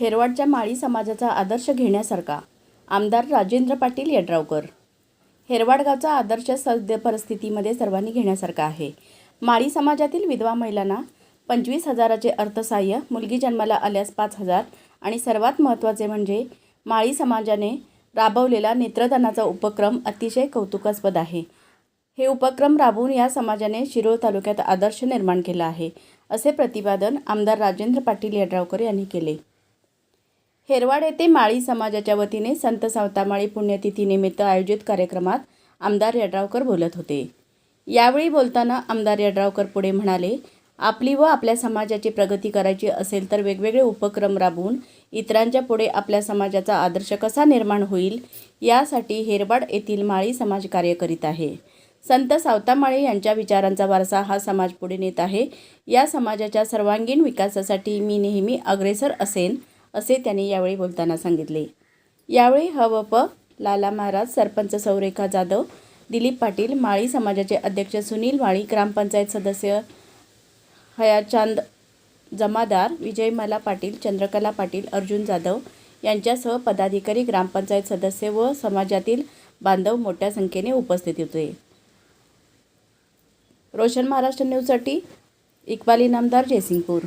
हेरवाडच्या माळी समाजाचा आदर्श घेण्यासारखा. आमदार राजेंद्र पाटील यड्रावकर. हेरवाड गावचा आदर्श सद्य परिस्थितीमध्ये सर्वांनी घेण्यासारखा आहे. माळी समाजातील विधवा महिलांना पंचवीस हजाराचे अर्थसहाय्य मुलगी जन्माला आल्यास पाच हजार आणि सर्वात महत्त्वाचे म्हणजे माळी समाजाने राबवलेला नेत्रदानाचा उपक्रम अतिशय कौतुकास्पद आहे. हे उपक्रम राबवून या समाजाने शिरोळ तालुक्यात आदर्श निर्माण केला आहे असे प्रतिपादन आमदार राजेंद्र पाटील यड्रावकर यांनी केले. हेरवाड येथे माळी समाजाच्या वतीने संत सावतामाळी पुण्यतिथीनिमित्त आयोजित कार्यक्रमात आमदार यड्रावकर बोलत होते. यावेळी बोलताना आमदार यड्रावकर पुढे म्हणाले आपली व आपल्या समाजाची प्रगती करायची असेल तर वेगवेगळे उपक्रम राबवून इतरांच्या पुढे आपल्या समाजाचा आदर्श कसा निर्माण होईल यासाठी हेरवाड येथील माळी समाज कार्य करीत आहे. संत सावतामाळे यांच्या विचारांचा वारसा हा समाज पुढे नेत आहे. या समाजाच्या सर्वांगीण विकासासाठी मी नेहमी अग्रेसर असेन असे त्यांनी यावेळी बोलताना सांगितले. यावेळी हवप लाला महाराज सरपंच सौरेखा जाधव दिलीप पाटील माळी समाजाचे अध्यक्ष सुनील माळी ग्रामपंचायत सदस्य हयाचांद जमादार विजयमाला पाटील चंद्रकला पाटील अर्जुन जाधव यांच्यासह पदाधिकारी ग्रामपंचायत सदस्य व समाजातील बांधव मोठ्या संख्येने उपस्थित होते. रोशन महाराष्ट्र न्यूजसाठी इक्बाली नामदार जयसिंगपूर.